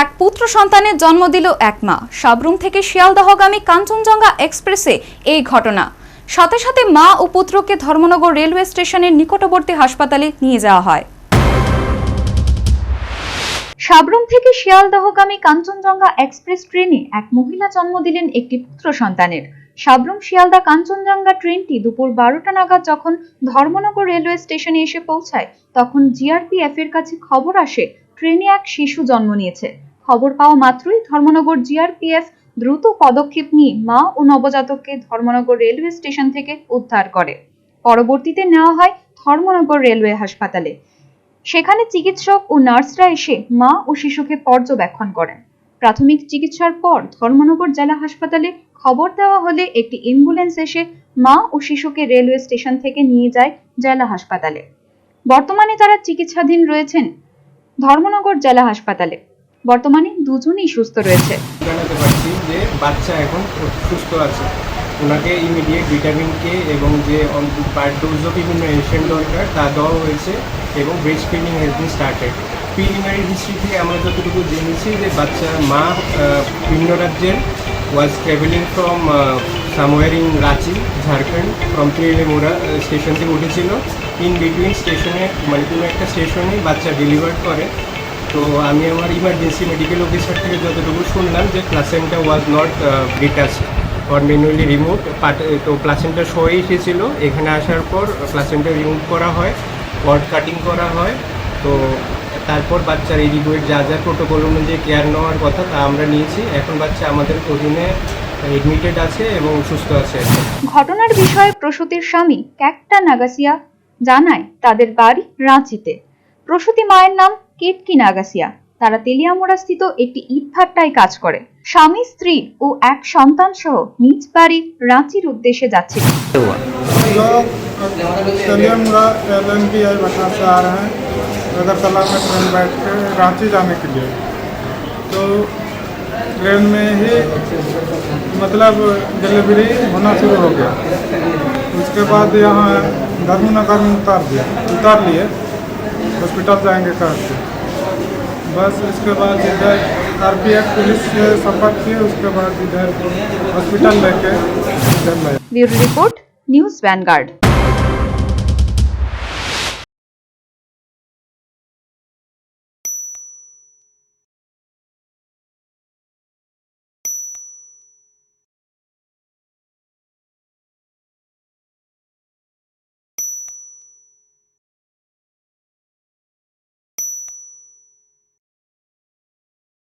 এক পুত্র সন্তানের জন্ম দিল এক মা। সাবরুম থেকে শিয়ালদহগামী কাঞ্চনজঙ্ঘা এক্সপ্রেসে এই ঘটনা। সাথে সাথে মা ও পুত্রকে ধর্মনগর রেলওয়ে স্টেশনের নিকটবর্তী হাসপাতালে নিয়ে যাওয়া হয়। সাবরুম থেকে শিয়ালদহগামী কাঞ্চনজঙ্ঘা এক্সপ্রেস ট্রেনে এক মহিলা জন্ম দিলেন একটি পুত্র সন্তানের। সাবরুম শিয়ালদা কাঞ্চনজঙ্ঘা ট্রেনটি দুপুর বারোটা নাগাদ যখন ধর্মনগর রেলওয়ে স্টেশনে এসে পৌঁছায়, তখন জিআরপিএফ এর কাছে খবর আসে ট্রেনে এক শিশু জন্ম নিয়েছে। খবর পাওয়া মাত্রই ধর্মনগর জিআরপিএফ দ্রুত পদক্ষেপ নিয়ে মা ও নবজাতককে ধর্মনগর রেলওয়ে স্টেশন থেকে উদ্ধার করে। পরবর্তীতে নেওয়া হয় ধর্মনগর রেলওয়ে হাসপাতালে। সেখানে চিকিৎসক ও নার্সরা এসে মা ও শিশুকে পর্যবেক্ষণ করেন। প্রাথমিক চিকিৎসার পর ধর্মনগর জেলা হাসপাতালে খবর দেওয়া হলে একটি অ্যাম্বুলেন্স এসে মা ও শিশুকে রেলওয়ে স্টেশন থেকে নিয়ে যায় জেলা হাসপাতালে। বর্তমানে তারা চিকিৎসাধীন রয়েছেন ধর্মনগর জেলা হাসপাতালে। বর্তমানে দুজনেই সুস্থ রয়েছে। জানাতে পারছি যে বাচ্চা এখন সুস্থ আছে। ওনাকে ইমিডিয়েট ভিটামিন কে এবং যে পার্ট বিভিন্ন এশিয়ান দরকার, তা দেওয়া হয়েছে এবং breast feeding has been started preliminary history থেকে আমরা যতটুকু জেনেছি যে বাচ্চা মা ভিন্ন রাজ্যের was travelling from somewhere in Ranchi, Jharkhand from মোড়া স্টেশন থেকে উঠেছিল। ইন বিটুইন স্টেশনে মানে কোনো একটা স্টেশনে বাচ্চা ডেলিভার করে। তো আমি আমার ইমার্জেন্সি মেডিকেল অফিসার থেকে যতটুকু শুনলাম যে placenta was not detach or manually remove তো প্লাসেন্টা সয়ে এসেছিল এখানে আসার পর প্লাসেন্টা রিমুভ করা হয় কর্ড কাটিং করা হয়। তো তারপর বাচ্চার এডিকুয়েট যা যা প্রোটোকল অনুযায়ী কেয়ার নেওয়ার কথা তা আমরা নিয়েছি। এখন বাচ্চা আমাদের অধীনে এডমিটেড আছে এবং সুস্থ আছে এখন ঘটনার বিষয়ে প্রসূতির স্বামী ক্যাকটা নাগাসিয়া জানায় তাদের বাড়ি রাঁচিতে প্রসূতি মায়ের নাম কেটকি নাগাসিয়া তারা তেলিয়ামোড়া স্থিত একটি ইটভাট্টায় কাজ করে স্বামী স্ত্রী ও এক সন্তান সহ নিজ বাড়ি রাঁচির উদ্দেশ্যে যাচ্ছিল लोग सलियमरा एल एन बी आई भट्टा से आ रहे हैं अगरतला में ट्रेन बैठ के रांची जाने के लिए तो ट्रेन में ही मतलब डिलीवरी होना शुरू हो गया। उसके बाद यहाँ गर्म नगर में उतार दिया। उतार लिए। हॉस्पिटल जाएँगे कहा से? बस उसके बाद इधर आर पी एफ़ पुलिस से संपर्क किए उसके बाद इधर हॉस्पिटल लेके ब्यूरो रिपोर्ट, न्यूज़ वैनगार्ड।